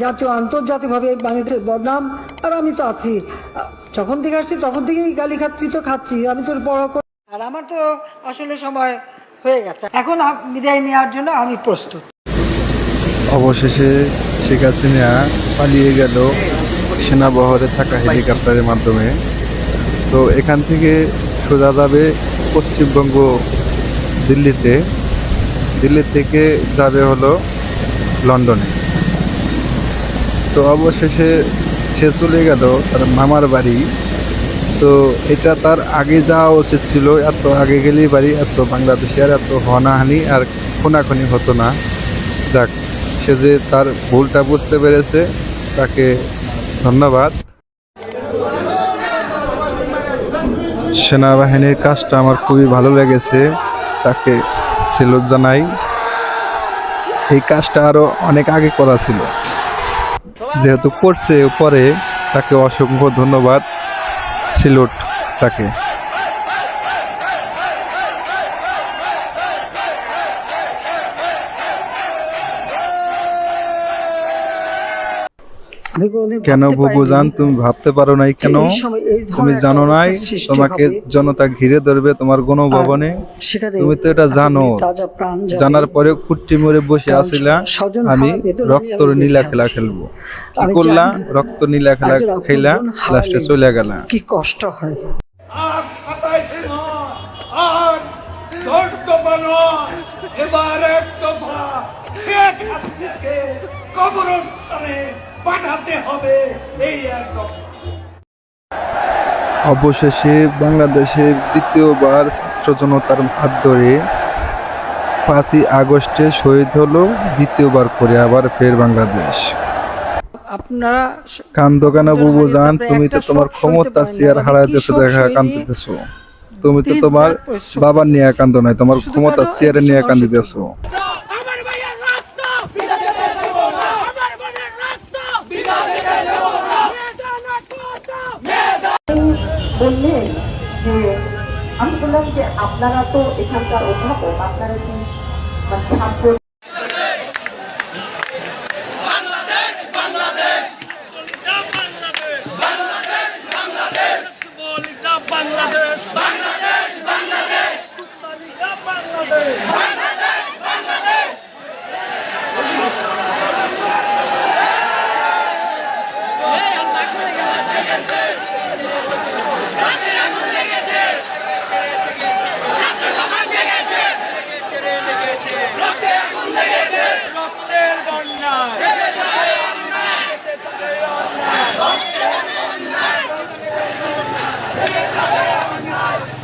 জাতীয় আন্তর্জাতিকভাবে বাংলাদেশের বদনাম আর আমি তো আছি। যখন থেকে আসছি তখন থেকেই গালি খাচ্ছি তো খাচ্ছি। আমি তো বড় করে আর আমার তো আসলে সময় হয়ে গেছে। এখন বিদায় নেওয়ার জন্য আমি প্রস্তুত। অবশেষে শেখ হাসিনা পালিয়ে গেল সেনাবহরে থাকা হেলিকপ্টারের মাধ্যমে। তো এখান থেকে সোজা যাবে পশ্চিমবঙ্গ দিল্লিতে। দিল্লি থেকে যাবে হলো লন্ডনে। তো অবশেষে সে চলে গেল তার মামার বাড়ি। তো এটা তার আগে যাওয়া উচিত ছিল, এত আগে গেলেই বাড়ি, এত বাংলাদেশে আর এত হনাহানি আর খুনাখুনি হতো না। যাক, সে যে তার ভুলটা বুঝতে পেরেছে, তাকে ধন্যবাদ। সেনাবাহিনীর কাজটা আমার খুবই ভালো লেগেছে, তাকে সেলুট জানাই। এই কাজটা আরও অনেক আগে করা ছিল। যেহেতু করছে পরে তাকে অসংখ্য ধন্যবাদ সিলুট তাকে। কেন বুবু জান তুমি ভাবতে পারো নাই কেন? তুমি জানো নাই তোমাকে। জনতা ঘিরে ধরবে তোমার গণভবনে। তুমি তো এটা জানো। জানার পরেও কুট্টি মরে বসে আছিলা আমি রক্তর নীলা খেলা খেলব। কি করলা? রক্ত নীলা খেলা খেলা লাস্টে চলে গেলা। কি কষ্ট হয়। আর সাতাইশ নয় আর ধৈর্য বানো এবার এক দফা শেখ হাসিনাকে কবরস্থানে পাঠাতে হবে এই এক অবশেষে বাংলাদেশের দ্বিতীয়বার ছাত্র জনতার হাত ধরে পাঁচই আগস্টে শহীদ হলো দ্বিতীয়বার করে আবার ফের বাংলাদেশ। আপনারা কান্দো কেন বুবু জান তুমি তো তোমার ক্ষমতা। চেয়ার হারাইতেছো দেখা সৈনিক তুমি তো তোমার বাবার নিয়ে। কান্দো নাই তোমার ক্ষমতা চেয়ারে নিয়ে কান্দিতেছো আমার ভাইয়ের রক্ত বিদায় দেব না আমার বোনের রক্ত বিদায় দেব না মেদানা কোটা বললেন যে আমি বললাম যে আপনারা তো এখানকার অধ্যাপক আপনারা কি মানে ছাত্র? বাংলাদেশ বাংলাদেশ! বাংলাদেশ বাংলাদেশ! Nice.